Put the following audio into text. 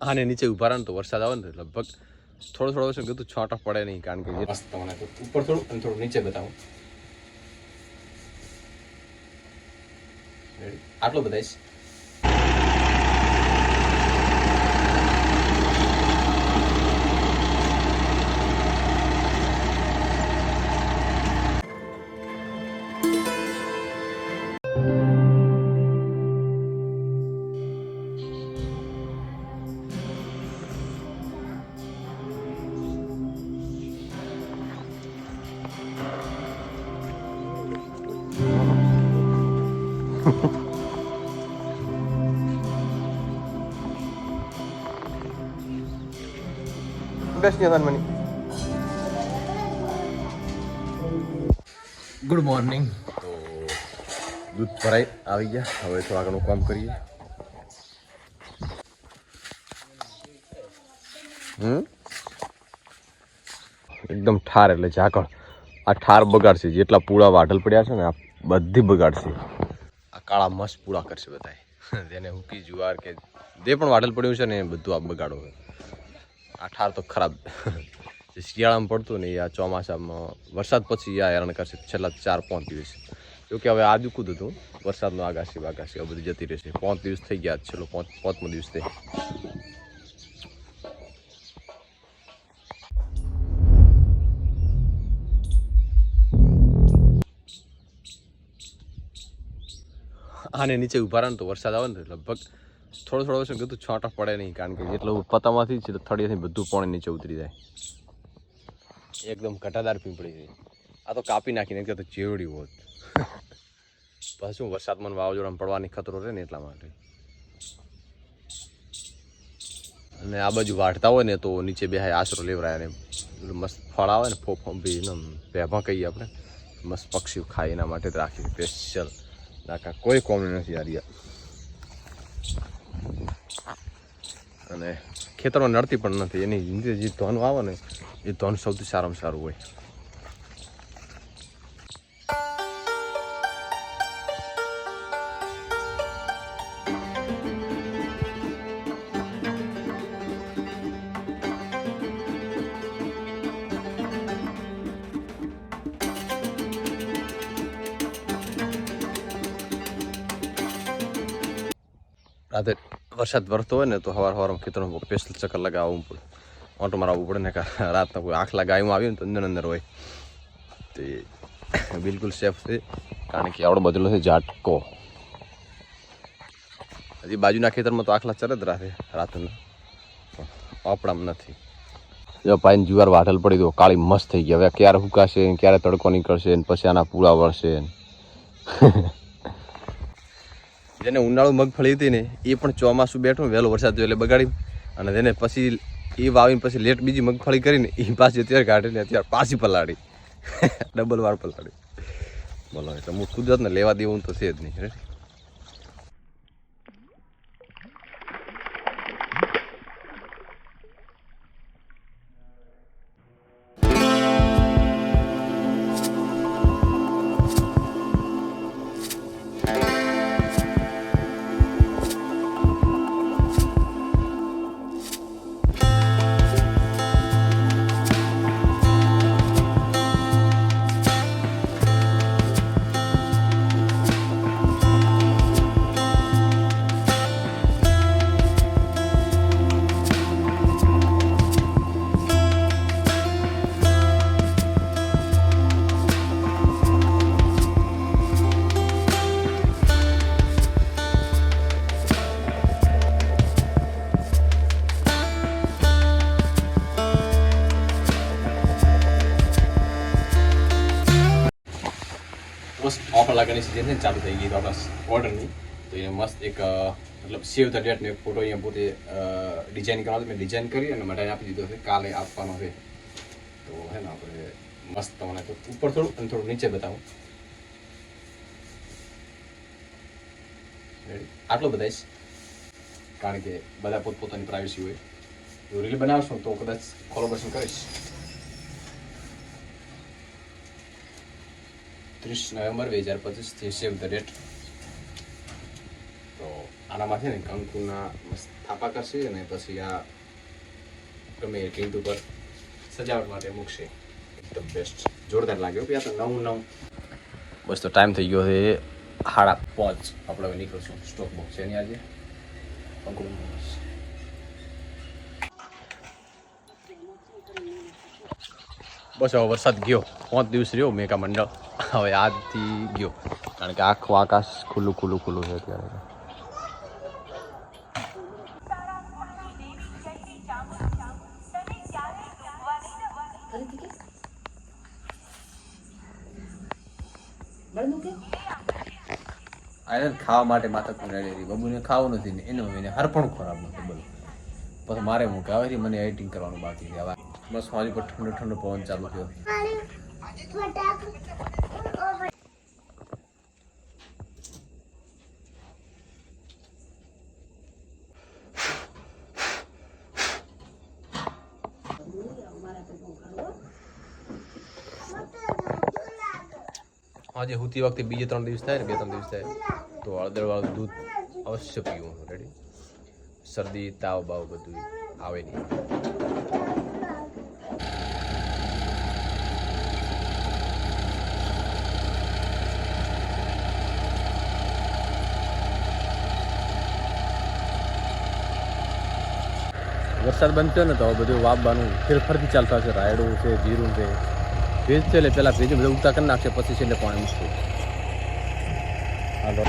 આને નીચે ઊભા રહે તો વરસાદ આવે ને લગભગ થોડો થોડો વર્ષ કીધું છોટા પડે નહીં, કારણ કે મસ્ત તમને ઉપર થોડું અને થોડું નીચે બતાવું? આટલું બતાવીશ બેસ્ટ નિયન મની ગુડ મોર્નિંગ તો દૂધ ભરાઈ આવી ગયા. હવે તો આગળનું કામ કરીએ. હમ? એકદમ ઠાર એટલે ઝાકળ. આ ઠાર બગાડશે. જેટલા પૂળા વાઢલ પડ્યા છે ને આ બધી બગાડશે. આ કાળા મસ્ત પૂળા કરશે બધાય. તેને હુકી, જુવાર કે જે પણ વાટલ પડ્યું છે ને એ બધું આ બગાડો. આ ઠાર તો ખરાબ. જે શિયાળામાં પડતું ને આ ચોમાસામાં, વરસાદ પછી આ હેરાન કરશે. છેલ્લા ચાર, પાંચ દિવસ. જો કે હવે આ દુઃખું હતું. વરસાદનો આગાશી વાગાસી આ બધી જતી રહેશે. પાંચ દિવસ થઈ ગયા, છેલ્લો પાંચ, પાંચમો દિવસ થઈ. આને નીચે ઊભા રહે તો વરસાદ આવે ને લગભગ થોડો થોડો વર્ષ કીધું છાંટા પડે નહીં કારણ કે જેટલું પતામાંથી છે થળીએથી બધું પાણી નીચે ઉતરી જાય. એકદમ ઘટાદાર પીંપળી છે. આ તો કાપી નાખીને કે તો ચેવડી હોત. પછી શું વરસાદમાં વાવાઝોડામાં પડવાની ખતરો રહે ને એટલા માટે. અને આ બાજુ વાઢતા હોય ને તો નીચે બે આશરો લેવરાય ને પેલું મસ્ત ફળ આવે ને ફોફ બી ભેભા કહીએ આપણે. મસ્ત પક્ષીઓ ખાય એના માટે રાખીએ રાખી સ્પેશિયલ નાકા કોઈ કોમની નથી યાર અને ખેતરમાં નડતી પણ નથી એની જે ધન આવે ને એ ધન સૌથી સારામાં સારું હોય રાતે વરસાદ વરસતો હોય ને તો સવાર સવારમાં ખેતરમાં સ્પેશિયલ ચક્કર લગાવવું પડે ઓટો મારવું પડે ને રાતના કોઈ આખલા ગાયમાં આવ્યું ને તો અંદર અંદર હોય તે બિલકુલ સેફ છે કારણ કે આવડો બદલો છે ઝાટકો હજી બાજુના ખેતરમાં તો આખલા ચરત રાખે રાતના આપણામાં નથી જો પાઈને જુવાર વાઢલ પડી દો કાળી મસ્ત થઈ ગઈ હવે ક્યારે હુકાશે ક્યારે તડકો નીકળશે પછી આના પૂળા વળશે જેને ઉનાળુ મગફળી હતી ને, એ પણ ચોમાસું બેઠું, વહેલો વરસાદ થયો બગાડી. અને તેને પછી એ વાવીને પછી લેટ બીજી મગફળી કરીને, એ પાછી અત્યારે કાઢીને અત્યારે પાછી પલાળી. ડબલ વાર પલાળી. બોલો, એટલે હું કુદરતને લેવા દેવું તો છે જ નહીં મસ્ત ઓફર લાગવાની સિઝન છે ચાલુ થઈ ગઈ તો આપણા ઓર્ડરની. તો એને મસ્ત એક મતલબ સેવ ધ ડેટ ને એક ફોટો અહીંયા પોતે ડિઝાઇન કરવાનો મેં ડિઝાઇન કરી અને માટે આપી દીધો છે, કાલે આપવાનો છે. તો હે ને આપણે મસ્ત તમને તો ઉપર થોડું અને થોડું નીચે બતાવું. આટલું બતાવીશ. કારણ કે બધા પોતપોતાની પ્રાઇવસી હોય. જો રીલ બનાવશો તો કદાચ કોલોબરેશન કરીશ. ત્રીસ નવેમ્બર બે હજાર પચીસથી સેવ ધ ડેટ તો આનામાં છે ને કંકુના સ્થાપા થાપા કરશે અને પછી આ ગમે એ ટેન્ટ ઉપર સજાવટ માટે મૂકશે. એકદમ બેસ્ટ જોરદાર લાગ્યો કે આ તો નવું નવું. બસ તો ટાઈમ થઈ ગયો છે સાડા પાંચ. આપણે હવે નીકળશું સ્ટોક બોક્સ એની આજે. બસ. હવે વરસાદ ગયો. પાંચ દિવસ રહ્યો મેકા મંડળ. હવે આજથી ગયો. કારણ કે આખું આકાશ ખુલ્લું ખુલ્લું ખુલ્લું છે અત્યારે. આને ખાવા માટે માથા કુંડાળી બબુને ખાવું નથી ને એનો એને હરપણ ખોરાક નથી બોલો. પછી મારે હું કે હવે મને એડિટિંગ કરવાનું બાકી છે. હવે બસ મારી પર ઠંડો ઠંડો પવન ચાલુ થયો. આજે હુતી વખતે બીજે ત્રણ દિવસ થાય ને, બે ત્રણ દિવસ થાય, તો હળદરવાળું દૂધ અવશ્ય પીવું. રેડી શરદી, તાવ, બાવ બધું આવે નહીં. વરસાદ બનતો ને, તો બધું વાવવાનું ફેરફરથી ચાલતા હશે. રાયડું છે, જીરું છે. ભેજ છે એટલે પહેલાં ભેજ બધા ઉગતા કરી નાખશે પછી છે એટલે પાણી મૂકશે. હાલો.